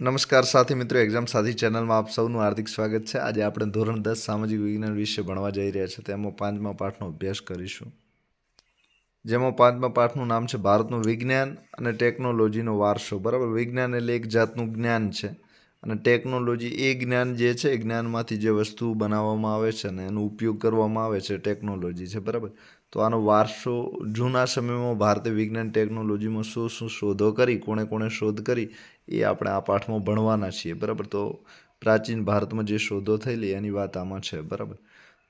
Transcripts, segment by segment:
નમસ્કાર સાથી મિત્રો એક્ઝામ સાથી ચેનલમાં આપ સૌનું હાર્દિક સ્વાગત છે. આજે આપણે ધોરણ દસ સામાજિક વિજ્ઞાન વિશે ભણવા જઈ રહ્યા છીએ તેમાં પાંચમા પાઠનો અભ્યાસ કરીશું. જેમાં પાંચમા પાઠનું નામ છે, ભારતનું વિજ્ઞાન અને ટેકનોલોજીનો વારસો. બરાબર? વિજ્ઞાન એટલે એક જાતનું જ્ઞાન છે. અને ટેકનોલોજી એ જ્ઞાન જે છે, એ જ્ઞાનમાંથી જે વસ્તુ બનાવવામાં આવે છે ને એનો ઉપયોગ કરવામાં આવે છે, ટેકનોલોજી છે. બરાબર? તો આનો વારસો જૂના સમયમાં ભારતીય વિજ્ઞાન ટેકનોલોજીમાં શું શું શોધો કરી, કોણે કોણે શોધ કરી, એ આપણે આ પાઠમાં ભણવાના છીએ, બરાબર? તો પ્રાચીન ભારતમાં જે શોધો થયેલી એની વાત આમાં છે, બરાબર?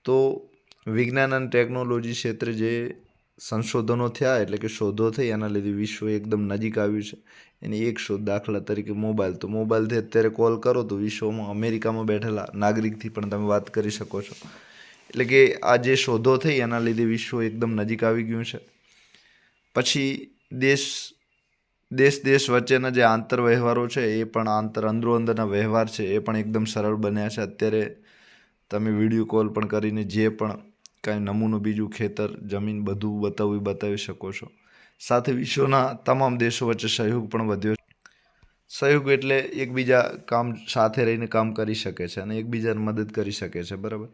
તો વિજ્ઞાન અને ટેકનોલોજી ક્ષેત્રે જે સંશોધનો થયા, એટલે કે શોધો થઈ, એના લીધે વિશ્વ એકદમ નજીક આવ્યું છે. એની એક શોધ દાખલા તરીકે મોબાઈલ. તો મોબાઈલથી અત્યારે કોલ કરો તો વિશ્વમાં અમેરિકામાં બેઠેલા નાગરિકથી પણ તમે વાત કરી શકો છો. એટલે કે આ જે શોધો થઈ, એના લીધે વિશ્વ એકદમ નજીક આવી ગયું છે. પછી દેશ દેશ દેશ વચ્ચેના જે આંતર વ્યવહારો છે, એ પણ આંતર અંદરો અંદરના વ્યવહાર છે, એ પણ એકદમ સરળ બન્યા છે. અત્યારે તમે વીડિયો કોલ પણ કરીને જે પણ કાંઈ નમૂનું, બીજું ખેતર, જમીન બધું બતાવી બતાવી શકો છો. સાથે વિશ્વના તમામ દેશો વચ્ચે સહયોગ પણ વધ્યો છે. સહયોગ એટલે એકબીજા કામ સાથે રહીને કામ કરી શકે છે અને એકબીજાને મદદ કરી શકે છે, બરાબર?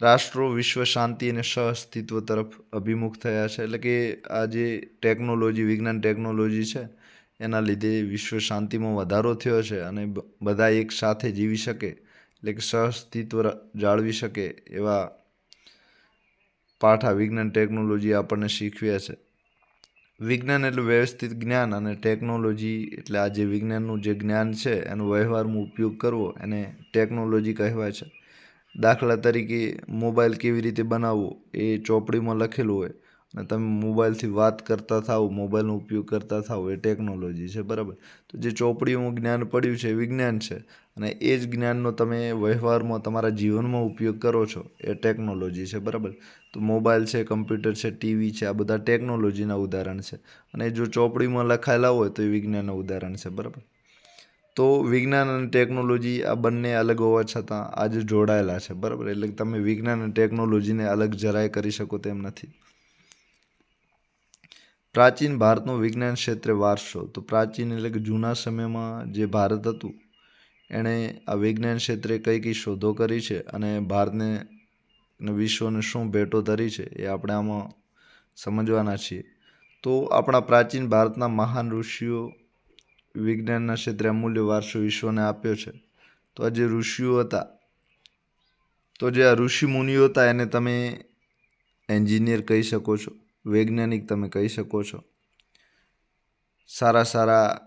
રાષ્ટ્રો વિશ્વ શાંતિ અને સહઅસ્તિત્વ તરફ અભિમુખ થયા છે. એટલે કે આ જે ટેકનોલોજી વિજ્ઞાન ટેકનોલોજી છે, એના લીધે વિશ્વ શાંતિમાં વધારો થયો છે અને બધા એક સાથે જીવી શકે, એટલે કે સહઅસ્તિત્વ અસ્તિત્વ જાળવી શકે એવા પાઠ વિજ્ઞાન ટેકનોલોજી આપણને શીખવ્યા છે. વિજ્ઞાન એટલે વ્યવસ્થિત જ્ઞાન અને ટેકનોલોજી એટલે આ જે વિજ્ઞાનનું જે જ્ઞાન છે, એનો વ્યવહારમાં ઉપયોગ કરવો એને ટેકનોલોજી કહેવાય છે. દાખલા તરીકે મોબાઈલ કેવી રીતે બનાવવો એ ચોપડીમાં લખેલું હોય અને તમે મોબાઈલથી વાત કરતા થાઓ, મોબાઈલનો ઉપયોગ કરતા થાઓ, એ ટેકનોલોજી છે, બરાબર? તો જે ચોપડીઓમાં જ્ઞાન પડ્યું છે એ વિજ્ઞાન છે અને એ જ જ્ઞાનનો તમે વ્યવહારમાં તમારા જીવનમાં ઉપયોગ કરો છો એ ટેકનોલોજી છે, બરાબર? તો મોબાઈલ છે, કમ્પ્યુટર છે, ટીવી છે, આ બધા ટેકનોલોજીના ઉદાહરણ છે અને જો ચોપડીમાં લખાયેલા હોય તો એ વિજ્ઞાનના ઉદાહરણ છે, બરાબર? તો વિજ્ઞાન અને ટેકનોલોજી આ બંને અલગ હોવા છતાં આજે જોડાયેલા છે, બરાબર? એટલે તમે વિજ્ઞાન અને ટેકનોલોજીને અલગ જરાય કરી શકો તેમ નથી. પ્રાચીન ભારતનો વિજ્ઞાન ક્ષેત્રે વારસો. તો પ્રાચીન એટલે કે જૂના સમયમાં જે ભારત હતું, એણે આ વિજ્ઞાન ક્ષેત્રે કઈ કઈ શોધો કરી છે અને ભારતને વિશ્વને શું ભેટો ધરી છે એ આપણે આમાં સમજવાના છીએ. તો આપણા પ્રાચીન ભારતના મહાન ઋષિઓ વિજ્ઞાનના ક્ષેત્રે અમૂલ્ય વારસો વિશ્વને આપ્યો છે. તો આ જે ઋષિઓ હતા, તો જે આ ઋષિ મુનિઓ હતા, એને તમે એન્જિનિયર કહી શકો છો, વૈજ્ઞાનિક તમે કહી શકો છો. સારા સારા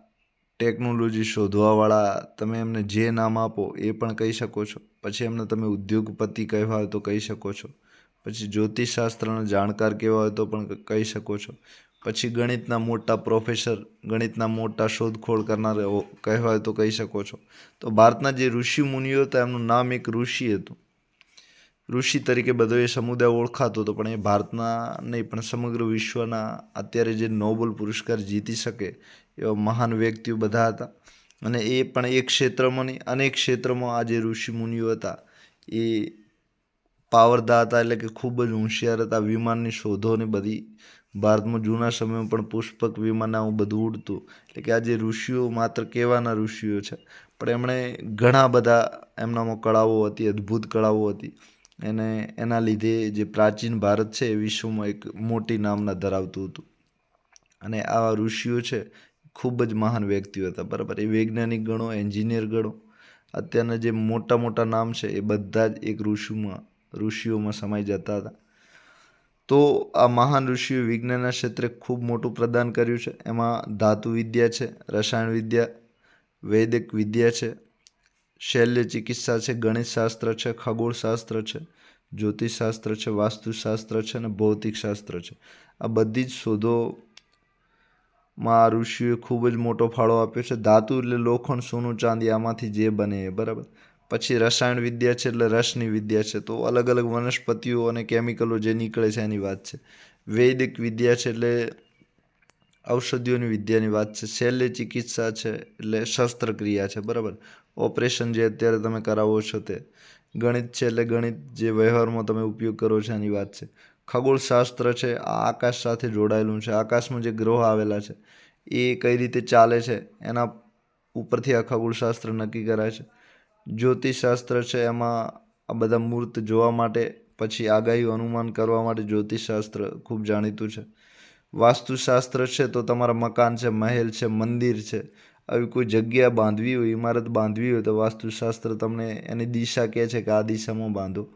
ટેકનોલોજી શોધવાવાળા તમે એમને જે નામ આપો એ પણ કહી શકો છો. પછી એમને તમે ઉદ્યોગપતિ કહેવા હોય તો કહી શકો છો. પછી જ્યોતિષશાસ્ત્રના જાણકાર કહેવા હોય તો પણ કહી શકો છો. પછી ગણિતના મોટા પ્રોફેસર, ગણિતના મોટા શોધખોળ કરનાર કહેવાય તો કહી શકો છો. તો ભારતના જે ઋષિ મુનિઓ હતા, એમનું નામ એક ઋષિ હતું. ઋષિ તરીકે બધો એ સમુદાય ઓળખાતો હતો, પણ એ ભારતના નહીં, પણ સમગ્ર વિશ્વના અત્યારે જે નોબલ પુરસ્કાર જીતી શકે એવા મહાન વ્યક્તિઓ બધા હતા. અને એ પણ એક ક્ષેત્રમાં નહીં, અનેક ક્ષેત્રમાં આ જે ઋષિ મુનિઓ હતા, એ પાવરદા હતા એટલે કે ખૂબ જ હોશિયાર હતા, વિમાનની શોધો ને બધી ભારતમાં જૂના સમયમાં પણ પુષ્પક વિમાન આવું બધું ઉડતું. એટલે કે આ જે ઋષિઓ માત્ર કહેવાના ઋષિઓ છે, પણ એમણે ઘણા બધા એમનામાં કળાઓ હતી, અદ્ભુત કળાઓ હતી. એને, એના લીધે જે પ્રાચીન ભારત છે એ વિશ્વમાં એક મોટી નામના ધરાવતું હતું. અને આવા ઋષિઓ છે, ખૂબ જ મહાન વ્યક્તિઓ હતા, બરાબર. એ વૈજ્ઞાનિક ગણો, એન્જિનિયર ગણો, અત્યારના જે મોટા મોટા નામ છે એ બધા જ એક ઋષિમાં ઋષિઓમાં સમાઈ જતા હતા. તો આ મહાન ઋષિઓ વિજ્ઞાનના ક્ષેત્રે ખૂબ મોટું પ્રદાન કર્યું છે. એમાં ધાતુ વિદ્યા છે, રસાયણ વિદ્યા, વૈદિક વિદ્યા છે, શૈલ્ય ચિકિત્સા છે ગણિતશાસ્ત્ર છે ખગોળશાસ્ત્ર છે જ્યોતિષશાસ્ત્ર છે વાસ્તુશાસ્ત્ર છે અને ભૌતિકશાસ્ત્ર છે. આ બધી જ શોધો માં આ ઋષિઓએ ખૂબ જ મોટો ફાળો આપ્યો છે. ધાતુ એટલે લોખંડ, સોનું, ચાંદી આમાંથી જે બને એ, બરાબર? પછી રસાયણ વિદ્યા છે એટલે રસની વિદ્યા છે. તો અલગ અલગ વનસ્પતિઓ અને કેમિકલો જે નીકળે છે એની વાત છે. વૈદિક વિદ્યા છે એટલે ઔષધિઓની વિદ્યાની વાત છે. શૈલ્ય ચિકિત્સા છે એટલે શસ્ત્રક્રિયા છે. બરાબર? ઓપરેશન જે અત્યારે તમે કરાવો છો તે. ગણિત છે એટલે ગણિત જે વ્યવહારમાં તમે ઉપયોગ કરો છો એની વાત છે. ખગોળશાસ્ત્ર છે, આ આકાશ સાથે જોડાયેલું છે. આકાશમાં જે ગ્રહ આવેલા છે, એ કઈ રીતે ચાલે છે, એના ઉપરથી આ ખગોળશાસ્ત્ર નક્કી કરાય છે. જ્યોતિષશાસ્ત્ર છે, એમાં આ બધા મૂર્ત જોવા માટે, પછી આગાહીઓ અનુમાન કરવા માટે જ્યોતિષશાસ્ત્ર ખૂબ જાણીતું છે. વાસ્તુશાસ્ત્ર છે તો તમારા મકાન છે, મહેલ છે, મંદિર છે, આવી કોઈ જગ્યા બાંધવી હોય ઇમારત બાંધવી હોય તો વાસ્તુશાસ્ત્ર તમને એની દિશા કહે છે કે આ દિશામાં બાંધો.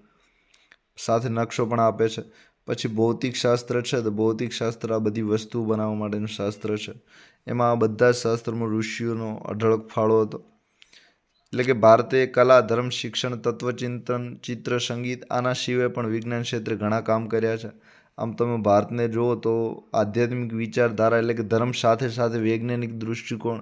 સાથે નકશો પણ આપે છે. પછી ભૌતિક શાસ્ત્ર છે તો ભૌતિક શાસ્ત્ર આ બધી વસ્તુઓ બનાવવા માટેનું શાસ્ત્ર છે. એમાં આ બધા જ શાસ્ત્રમાં ઋષિઓનો અઢળક ફાળો હતો. એટલે કે ભારતે કલા, ધર્મ, શિક્ષણ, તત્વચિંતન, ચિત્ર, સંગીત આના સિવાય પણ વિજ્ઞાન ક્ષેત્રે ઘણા કામ કર્યા છે. આમ તમે ભારતને જુઓ તો આધ્યાત્મિક વિચારધારા એટલે કે ધર્મ સાથે સાથે વૈજ્ઞાનિક દૃષ્ટિકોણ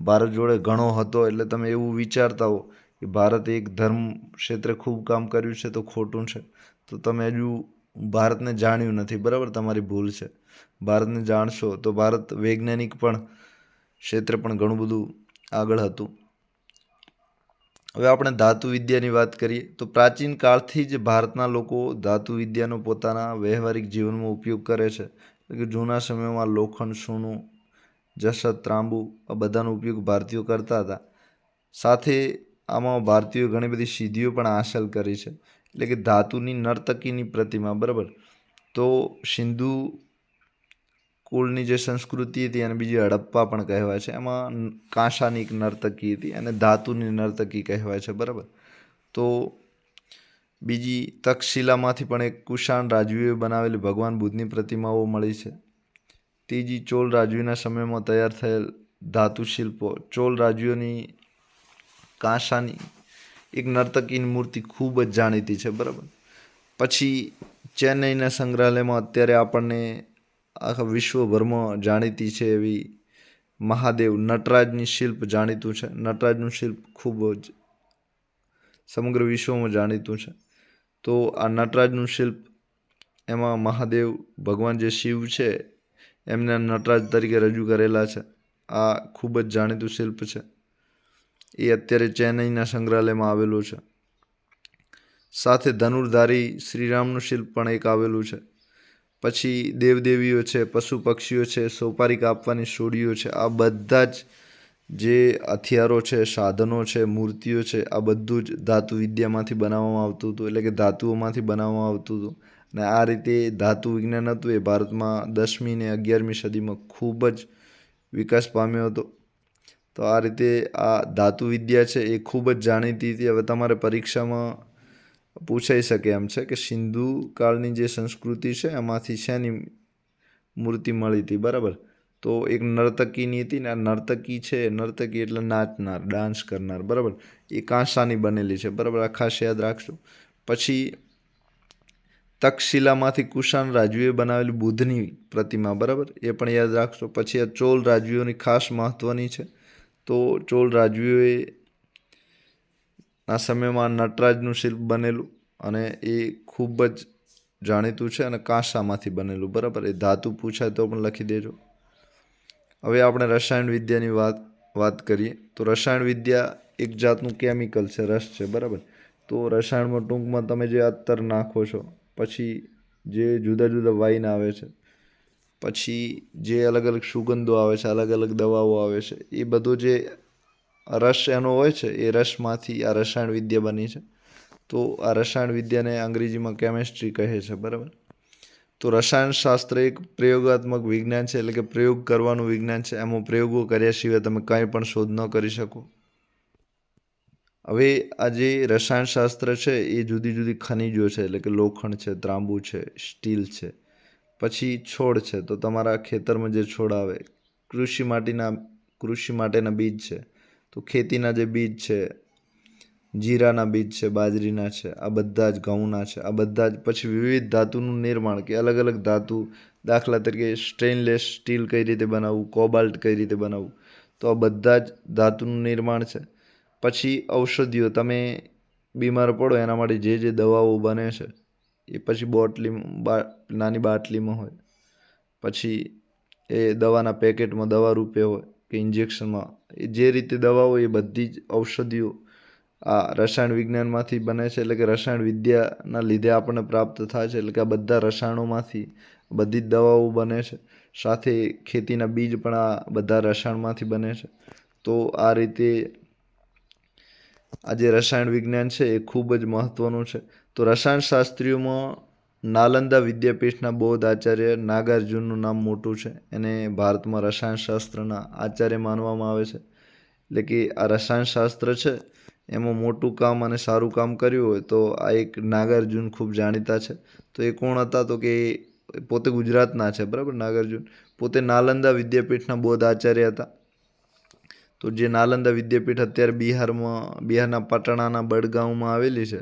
ભારત જોડે ઘણો હતો. એટલે તમે એવું વિચારતા હો કે ભારતે એક ધર્મ ક્ષેત્રે ખૂબ કામ કર્યું છે તો ખોટું છે. તો તમે હજુ ભારતને જાણ્યું નથી, બરાબર? તમારી ભૂલ છે. ભારતને જાણશો તો ભારત વૈજ્ઞાનિક પણ ક્ષેત્રે પણ ઘણું બધું આગળ હતું. હવે આપણે ધાતુ વિદ્યાની વાત કરીએ તો પ્રાચીન કાળથી જ ભારતના લોકો ધાતુ વિદ્યાનો પોતાના વ્યવહારિક જીવનમાં ઉપયોગ કરે છે. કે જૂના સમયમાં લોખંડ, સોનું જસત ત્રાંબુ આ બધાનો ઉપયોગ ભારતીયો કરતા હતા. સાથે આમાં ભારતીયોએ ઘણી બધી સિદ્ધિઓ પણ હાંસલ કરી છે. એટલે કે ધાતુની નર્તકીની પ્રતિમા, બરાબર? તો સિંધુ કુળની જે સંસ્કૃતિ હતી અને બીજી હડપ્પા પણ કહેવાય છે, એમાં કાંસાની એક નર્તકી હતી અને ધાતુની નર્તકી કહેવાય છે, બરાબર? તો બીજી તક્ષશિલામાંથી પણ એક કુશાણ રાજવીએ બનાવેલી ભગવાન બુદ્ધની પ્રતિમાઓ મળી છે. ત્રીજી ચોલ રાજવીના સમયમાં તૈયાર થયેલ ધાતુ શિલ્પો. ચોલ રાજવીઓની કાંસાની એક નર્તકીની મૂર્તિ ખૂબ જ જાણીતી છે, બરાબર? પછી ચેન્નઈના સંગ્રહાલયમાં અત્યારે આપણને આખા વિશ્વભરમાં જાણીતી છે એવી મહાદેવ નટરાજની શિલ્પ જાણીતું છે. નટરાજનું શિલ્પ ખૂબ જ સમગ્ર વિશ્વમાં જાણીતું છે. તો આ નટરાજનું શિલ્પ એમાં મહાદેવ ભગવાન જે શિવ છે, એમને નટરાજ તરીકે રજૂ કરેલા છે. આ ખૂબ જ જાણીતું શિલ્પ છે. એ અત્યારે ચેન્નઈના સંગ્રહાલયમાં આવેલું છે. સાથે ધનુર્ધારી શ્રીરામનું શિલ્પ પણ એક આવેલું છે. પછી દેવદેવીઓ છે પશુ પક્ષીઓ છે, સોપારી કાપવાની સોડીઓ છે, આ બધા જ જે હથિયારો છે, સાધનો છે, મૂર્તિઓ છે, આ બધું જ ધાતુ વિદ્યામાંથી બનાવવામાં આવતું હતું, એટલે કે ધાતુઓમાંથી બનાવવામાં આવતું હતું. અને આ રીતે ધાતુ વિજ્ઞાન હતું, એ ભારતમાં દસમી ને અગિયારમી સદીમાં ખૂબ જ વિકાસ પામ્યો હતો. તો આ રીતે આ ધાતુ વિદ્યા છે, એ ખૂબ જ જાણીતી હતી. હવે તમારે પરીક્ષામાં પૂછાઈ શકે એમ છે કે સિંધુ કાળની જે સંસ્કૃતિ છે, એમાંથી શેની મૂર્તિ મળી હતી? બરાબર. તો એક નર્તકીની હતી ને આ નર્તકી છે, નર્તકી એટલે નાચનાર, ડાન્સ કરનાર. બરાબર. એ કાંસાની બનેલી છે. બરાબર. આ ખાસ યાદ રાખજો. પછી તક્ષશિલામાંથી કુષાણ રાજવીએ બનાવેલી બુદ્ધની પ્રતિમા. બરાબર. એ પણ યાદ રાખશો પછી આ ચોલ રાજવીઓની ખાસ મહત્ત્વની છે. તો ચોલ રાજવીઓએ ના સમયમાં નટરાજનું શિલ્પ બનેલું અને એ ખૂબ જ જાણીતું છે અને કાંસામાંથી બનેલું. બરાબર? એ ધાતુ પૂછાય તો પણ લખી દેજો. હવે આપણે રસાયણ વિદ્યાની વાત વાત કરીએ. તો રસાયણ વિદ્યા એક જાતનું કેમિકલ છે, રસ છે, બરાબર? તો રસાયણમાં ટૂંકમાં તમે જે અત્તર નાખો છો, પછી જે જુદા જુદા વાઇન આવે છે, પછી જે અલગ અલગ સુગંધો આવે છે, અલગ અલગ દવાઓ આવે છે, એ બધો જે રસ એનો હોય છે, એ રસમાંથી આ રસાયણ વિદ્યા બની છે. તો આ રસાયણ વિદ્યાને અંગ્રેજીમાં કેમેસ્ટ્રી કહે છે, બરાબર? તો રસાયણશાસ્ત્ર એક પ્રયોગાત્મક વિજ્ઞાન છે, એટલે કે પ્રયોગ કરવાનું વિજ્ઞાન છે. એમાં પ્રયોગો કર્યા સિવાય તમે કાંઈ પણ શોધ ન કરી શકો. હવે આ જે રસાયણશાસ્ત્ર છે, એ જુદી જુદી ખનિજો છે, એટલે કે લોખંડ છે ત્રાંબુ છે, સ્ટીલ છે, પછી છોડ છે. તો તમારા ખેતરમાં જે છોડ આવે, કૃષિ માટીના, કૃષિ માટેના બીજ છે તો ખેતીના જે બીજ છે, જીરાના બીજ છે, બાજરીના છે, આ બધા જ ઘઉંના છે, આ બધા જ પછી વિવિધ ધાતુનું નિર્માણ કે અલગ અલગ ધાતુ દાખલા તરીકે સ્ટેનલેસ સ્ટીલ કઈ રીતે બનાવવું કોબાલ્ટ કઈ રીતે બનાવવું, તો આ બધા જ ધાતુનું નિર્માણ છે. પછી ઔષધિઓ, તમે બીમાર પડો એના માટે જે જે દવાઓ બને છે, એ પછી બોટલી નાની બાટલીમાં હોય, પછી એ દવાના પેકેટમાં દવા રૂપે હોય કે ઇન્જેક્શનમાં જે રીતે દવાઓ એ બધી જ ઔષધિઓ આ રસાયણ વિજ્ઞાનમાંથી બને છે. એટલે કે રસાયણ વિદ્યાના લીધે આપણને પ્રાપ્ત થાય છે. એટલે કે આ બધા રસાયણોમાંથી બધી જ દવાઓ બને છે. સાથે ખેતીના બીજ પણ આ બધા રસાયણમાંથી બને છે. તો આ રીતે આ જે રસાયણ વિજ્ઞાન છે એ ખૂબ જ મહત્ત્વનું છે. તો રસાયણશાસ્ત્રીઓમાં નાલંદા વિદ્યાપીઠના બૌદ્ધ આચાર્ય નાગાર્જુનનું નામ મોટું છે. એને ભારતમાં રસાયણશાસ્ત્રના આચાર્ય માનવામાં આવે છે. એટલે કે આ રસાયણશાસ્ત્ર છે, એમાં મોટું કામ અને સારું કામ કર્યું હોય તો આ એક નાગાર્જુન ખૂબ જાણીતા છે. તો એ કોણ હતા તો કે પોતે ગુજરાતના છે, બરાબર? નાગાર્જુન. પોતે નાલંદા વિદ્યાપીઠના બૌદ્ધ આચાર્ય હતા. તો જે નાલંદા વિદ્યાપીઠ અત્યારે બિહારમાં, બિહારના પટણાના બડગાંવમાં આવેલી છે,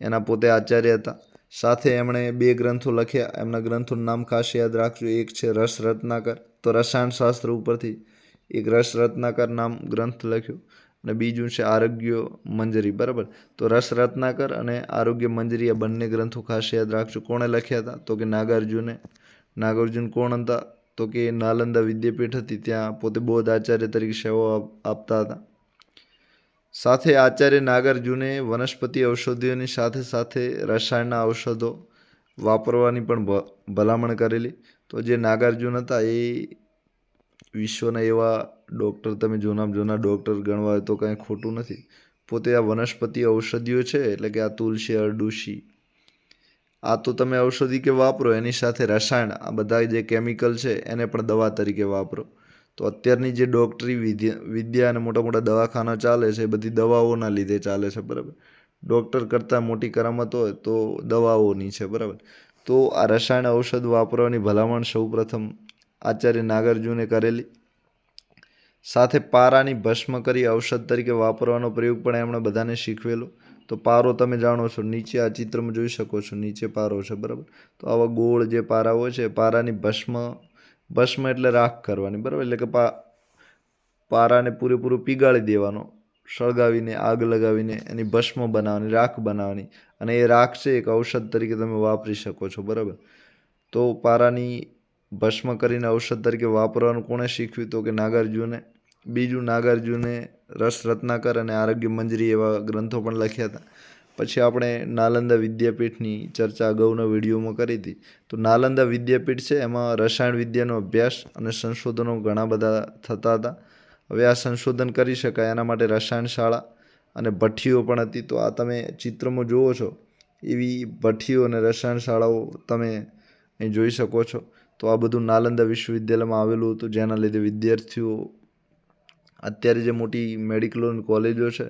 એના પોતે આચાર્ય હતા. સાથે એમણે બે ગ્રંથો લખ્યા. એમના ગ્રંથોનું નામ ખાસ યાદ રાખજો. એક છે રસ રત્નાકર તો રસાયણશાસ્ત્ર ઉપરથી એક રસ રત્નાકર નામ ગ્રંથ લખ્યો. અને બીજું છે આરોગ્ય મંજરી. બરાબર? તો રસ રત્નાકર અને આરોગ્ય મંજરી આ બંને ગ્રંથો ખાસ યાદ રાખજો. કોણે લખ્યા હતા? તો કે નાગાર્જુને. નાગાર્જુન કોણ હતા? તો કે નાલંદા વિદ્યાપીઠ હતી. ત્યાં પોતે બૌદ્ધ આચાર્ય તરીકે સેવાઓ આપતા હતા. સાથે આચાર્ય નાગાર્જુને વનસ્પતિ ઔષધિઓની સાથે સાથે રસાયણના ઔષધો વાપરવાની પણ ભલામણ કરેલી. તો જે નાગાર્જુન હતા એ વિશ્વના એવા ડૉક્ટર, તમે જૂનામાં જૂના ડૉક્ટર ગણવા તો કાંઈ ખોટું નથી. પોતે આ વનસ્પતિ ઔષધિઓ છે, એટલે કે આ તુલસી, અરડુસી, આ તો તમે ઔષધિ કે વાપરો, એની સાથે રસાયણ, આ બધા જે કેમિકલ છે, એને પણ દવા તરીકે વાપરો. તો અત્યારની જે ડૉક્ટરી વિદ્યા વિદ્યા અને મોટા મોટા દવાખાના ચાલે છે, એ બધી દવાઓના લીધે ચાલે છે, બરાબર. ડૉક્ટર કરતાં મોટી કરામત હોય તો દવાઓની છે, બરાબર. તો આ રસાયણ ઔષધ વાપરવાની ભલામણ સૌપ્રથમ આચાર્ય નાગાર્જુને કરેલી. સાથે પારાની ભસ્મ કરી ઔષધ તરીકે વાપરવાનો પ્રયોગ પણ એમણે બધાને શીખવેલો. તો પારો તમે જાણો છો, નીચે આ ચિત્રમાં જોઈ શકો છો, નીચે પારો છે, બરાબર. તો આવા ગોળ જે પારા હોય છે પારાની ભસ્મ ભસ્મ એટલે રાખ કરવાની, બરાબર? એટલે કે પા, પારાને પૂરેપૂરું પીગાળી દેવાનો, સળગાવીને, આગ લગાવીને એની ભસ્મ બનાવવાની, રાખ બનાવવાની. અને એ રાખ છે એક ઔષધ તરીકે તમે વાપરી શકો છો, બરાબર? તો પારાની ભસ્મ કરીને ઔષધ તરીકે વાપરવાનું કોણે શીખ્યું તો કે નાગાર્જુને? બીજું નાગાર્જુને રસ રત્નાકર અને આરોગ્ય મંજરી એવા ગ્રંથો પણ લખ્યા હતા. પછી આપણે નાલંદા વિદ્યાપીઠની ચર્ચા અગાઉના વિડીયોમાં કરી હતી. તો નાલંદા વિદ્યાપીઠ છે, એમાં રસાયણ વિદ્યાનો અભ્યાસ અને સંશોધનો ઘણા બધા થતા હતા. હવે આ સંશોધન કરી શકાય, એના માટે રસાયણ શાળા અને ભઠ્ઠીઓ પણ હતી. તો આ તમે ચિત્રમાં જુઓ છો, એવી ભઠ્ઠીઓ અને રસાયણ શાળાઓ તમે અહીં જોઈ શકો છો. તો આ બધું નાલંદા વિશ્વવિદ્યાલયમાં આવેલું હતું, જેના લીધે વિદ્યાર્થીઓ અત્યારે જે મોટી મેડિકલ કોલેજો છે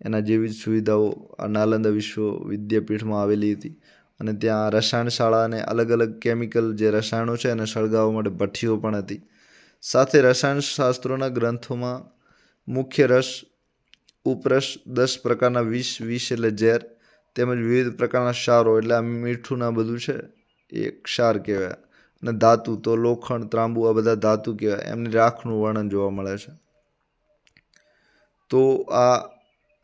એના જેવી જ સુવિધાઓ આ નાલંદા વિશ્વ વિદ્યાપીઠમાં આવેલી હતી. અને ત્યાં રસાયણ શાળા અને અલગ અલગ કેમિકલ જે રસાયણો છે એને સળગાવવા માટે ભઠ્ઠીઓ પણ હતી. સાથે રસાયણશાસ્ત્રોના ગ્રંથોમાં મુખ્ય રસ, ઉપરસ દસ પ્રકારના વિષ વિષ એટલે ઝેર, તેમજ વિવિધ પ્રકારના ક્ષારો એટલે આ મીઠું ના બધું છે એ ક્ષાર કહેવાય. અને ધાતુ તો લોખંડ, ત્રાંબુ આ બધા ધાતુ કહેવાય. એમની રાખનું વર્ણન જોવા મળે છે. તો આ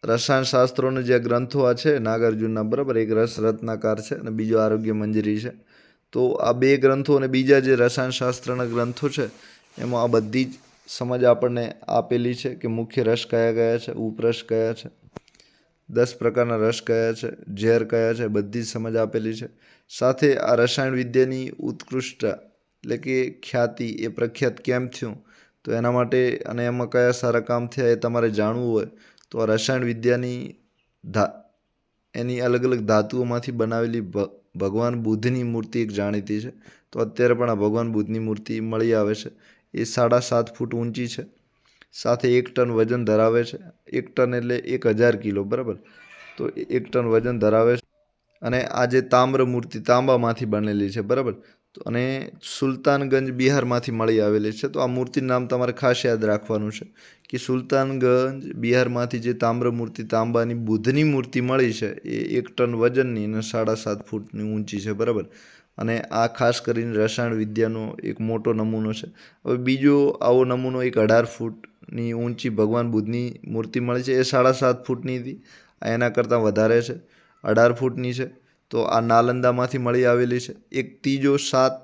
રસાયણશાસ્ત્રોના જે ગ્રંથો આ છે, નાગાર્જુનના બરાબર, એક રસ રત્નાકાર છે અને બીજો આરોગ્ય મંજરી છે. તો આ બે ગ્રંથો અને બીજા જે રસાયણશાસ્ત્રના ગ્રંથો છે, એમાં આ બધી જ સમજ આપણને આપેલી છે કે મુખ્ય રસ કયા કયા છે, ઉપરસ કયા છે, દસ પ્રકારના રસ કયા છે, ઝેર કયા છે, બધી જ સમજ આપેલી છે. સાથે આ રસાયણ વિદ્યાની ઉત્કૃષ્ટ એટલે કે ખ્યાતિ એ પ્રખ્યાત કેમ થયું? તો એના માટે અને એમાં કયા સારા કામ થયા એ તમારે જાણવું હોય. તો આ રસાયણ વિદ્યાની ધા, એની અલગ અલગ ધાતુઓમાંથી બનાવેલી ભગવાન બુદ્ધની મૂર્તિ એક જાણીતી છે. તો અત્યારે પણ આ ભગવાન બુદ્ધની મૂર્તિ મળી આવે છે. એ સાડા સાત ફૂટ ઊંચી છે. સાથે એક ટન વજન ધરાવે છે. એક ટન એટલે એક હજાર કિલો, બરાબર? તો એક ટન વજન ધરાવે છે. અને આ જે તામ્ર મૂર્તિ તાંબામાંથી બનેલી છે, બરાબર? અને સુલતાનગંજ બિહારમાંથી મળી આવેલી છે. તો આ મૂર્તિનું નામ તમારે ખાસ યાદ રાખવાનું છે કે સુલતાનગંજ બિહારમાંથી જે તામ્ર મૂર્તિ તાંબાની બુદ્ધની મૂર્તિ મળી છે, એ એક ટન વજનની અને સાડા સાત ફૂટની ઊંચી છે, બરાબર? અને આ ખાસ કરીને રસાયણ વિદ્યાનો એક મોટો નમૂનો છે. હવે બીજો આવો નમૂનો એક અઢાર ફૂટની ઊંચી ભગવાન બુદ્ધની મૂર્તિ મળી છે, એ સાડા સાત ફૂટની હતી. એના કરતાં વધારે છે. અઢાર ફૂટની છે. તો આ નાલંદામાંથી મળી આવેલી છે. એક ત્રીજો સાત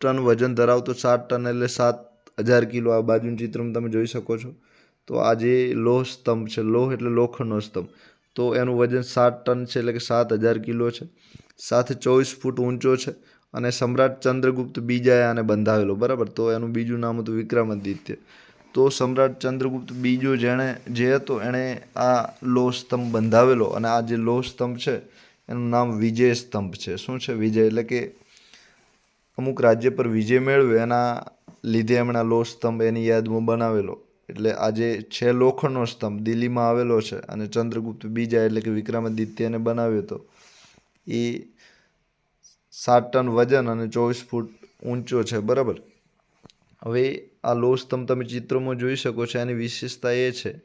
ટન વજન ધરાવતો સાત ટન એટલે સાત હજાર કિલો આ બાજુનું ચિત્રમાં તમે જોઈ શકો છો. તો આ જે લોહ સ્તંભ છે, લોહ એટલે લોખંડનો સ્તંભ. તો એનું વજન સાત ટન છે એટલે કે સાત હજાર કિલો છે. સાથે ચોવીસ ફૂટ ઊંચો છે અને સમ્રાટ ચંદ્રગુપ્ત બીજાએ આને બંધાવેલો, બરાબર? તો એનું બીજું નામ હતું વિક્રમાદિત્ય. તો સમ્રાટ ચંદ્રગુપ્ત બીજો જેણે, જે હતો, એણે આ લોહ સ્તંભ બંધાવેલો અને આ જે લોહ સ્તંભ છે એનું નામ વિજય સ્તંભ છે. શું છે વિજય? એટલે કે અમુક રાજ્ય પર વિજય મેળવ્યો એના લીધે એમણે લો સ્તંભ એની યાદમાં બનાવેલો. એટલે આજે છે લોખંડનો સ્તંભ, દિલ્હીમાં આવેલો છે અને ચંદ્રગુપ્ત બીજા એટલે કે વિક્રમાદિત્યને બનાવ્યો હતો. એ સાત ટન વજન અને ચોવીસ ફૂટ ઊંચો છે, બરાબર? હવે આ લોહ સ્તંભ તમે ચિત્રોમાં જોઈ શકો છો, એની વિશેષતા એ છે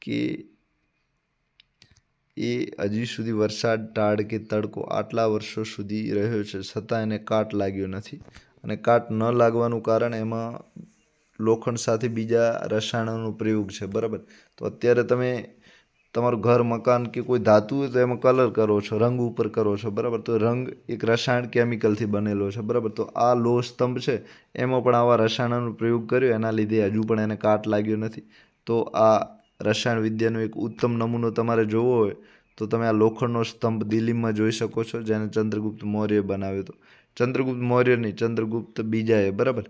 કે એ હજી સુધી વરસાદ ટાળ કે તડકો આટલા વર્ષો સુધી રહ્યો છે, છતાં એને કાટ લાગ્યો નથી. અને કાટ ન લાગવાનું કારણ એમાં લોખંડ સાથે બીજા રસાયણોનો પ્રયોગ છે, બરાબર? તો અત્યારે તમે તમારું ઘર, મકાન કે કોઈ ધાતુ હોય તો એમાં કલર કરો છો, રંગ ઉપર કરો છો, બરાબર? તો રંગ એક રસાયણ કેમિકલથી બનેલો છે, બરાબર? તો આ લોહ સ્તંભ છે, એમાં પણ આવા રસાયણોનો પ્રયોગ કર્યો, એના લીધે હજુ પણ એને કાટ લાગ્યો નથી. તો આ રસાયણ વિદ્યાનો એક ઉત્તમ નમૂનો તમારે જોવો હોય, તો તમે આ લોખંડનો સ્તંભ દિલ્હીમાં જોઈ શકો છો, જેને ચંદ્રગુપ્ત મૌર્ય બનાવ્યો હતો. ચંદ્રગુપ્ત મૌર્ય નહીં, ચંદ્રગુપ્ત બીજાએ, બરાબર?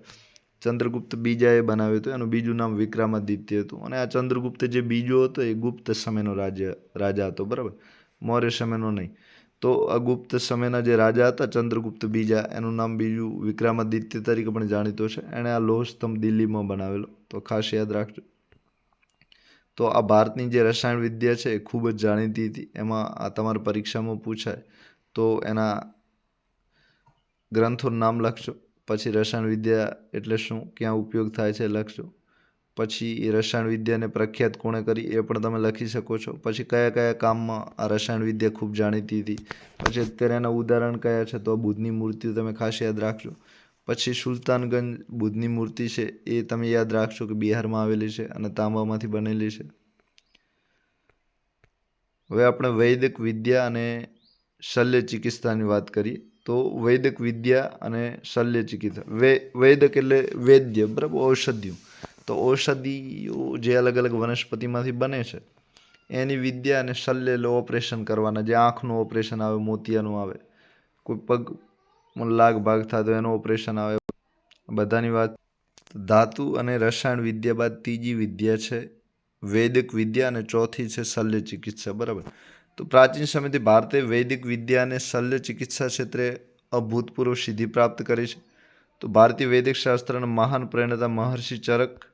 ચંદ્રગુપ્ત બીજાએ બનાવ્યો હતો, એનું બીજું નામ વિક્રમાદિત્ય હતું. અને આ ચંદ્રગુપ્ત જે બીજો હતો, એ ગુપ્ત સમયનો રાજ્ય, રાજા હતો, બરાબર? મૌર્ય સમયનો નહીં. તો આ ગુપ્ત સમયના જે રાજા હતા, ચંદ્રગુપ્ત બીજા, એનું નામ બીજું વિક્રમાદિત્ય તરીકે પણ જાણીતો છે એણે આ લોહ સ્તંભ દિલ્હીમાં બનાવેલો. તો ખાસ યાદ રાખજો. તો આ ભારતની જે રસાયણ વિદ્યા છે એ ખૂબ જ જાણીતી હતી. એમાં આ તમારી પરીક્ષામાં પૂછાય તો એના ગ્રંથોનું નામ લખજો, પછી રસાયણ વિદ્યા એટલે શું, ક્યાં ઉપયોગ થાય છે લખજો, પછી એ રસાયણ વિદ્યાને પ્રખ્યાત કોણે કરી એ પણ તમે લખી શકો છો. પછી કયા કયા કામમાં આ રસાયણ વિદ્યા ખૂબ જાણીતી હતી. પછી અત્યારે એના ઉદાહરણ કયા છે તો બુદ્ધની મૂર્તિઓ તમે ખાસ યાદ રાખજો. પછી સુલતાનગંજ બુદ્ધની મૂર્તિ છે, એ તમે યાદ રાખશો કે બિહારમાં આવેલી છે અને તાંબામાંથી બનેલી છે. હવે આપણે વૈદિક વિદ્યા અને શલ્ય ચિકિત્સાની વાત કરીએ, તો વૈદિક વિદ્યા અને શલ્ય ચિકિત્સા, વે, વૈદક એટલે વૈદ્ય, બરાબર, ઔષધિઓ. તો ઔષધિઓ જે અલગ અલગ વનસ્પતિમાંથી બને છે, એની વિદ્યા અને શલ્ય ઓપરેશન કરવાના, જે આંખનું ઓપરેશન આવે, મોતિયાનું આવે. કોઈ પગ લાગ ભાગ થતો, એનું ઓપરેશન આવે. બધાની વાત ધાતુ અને રસાયણ વિદ્યા બાદ ત્રીજી વિદ્યા છે, વૈદિક વિદ્યા અને ચોથી છે શલ્ય ચિકિત્સા, બરાબર? તો પ્રાચીન સમયથી ભારતે વૈદિક વિદ્યા અને શલ્ય ચિકિત્સા ક્ષેત્રે અભૂતપૂર્વ સિદ્ધિ પ્રાપ્ત કરી છે. તો ભારતીય વૈદિક શાસ્ત્રના મહાન પ્રેરણાતા મહર્ષિ ચરક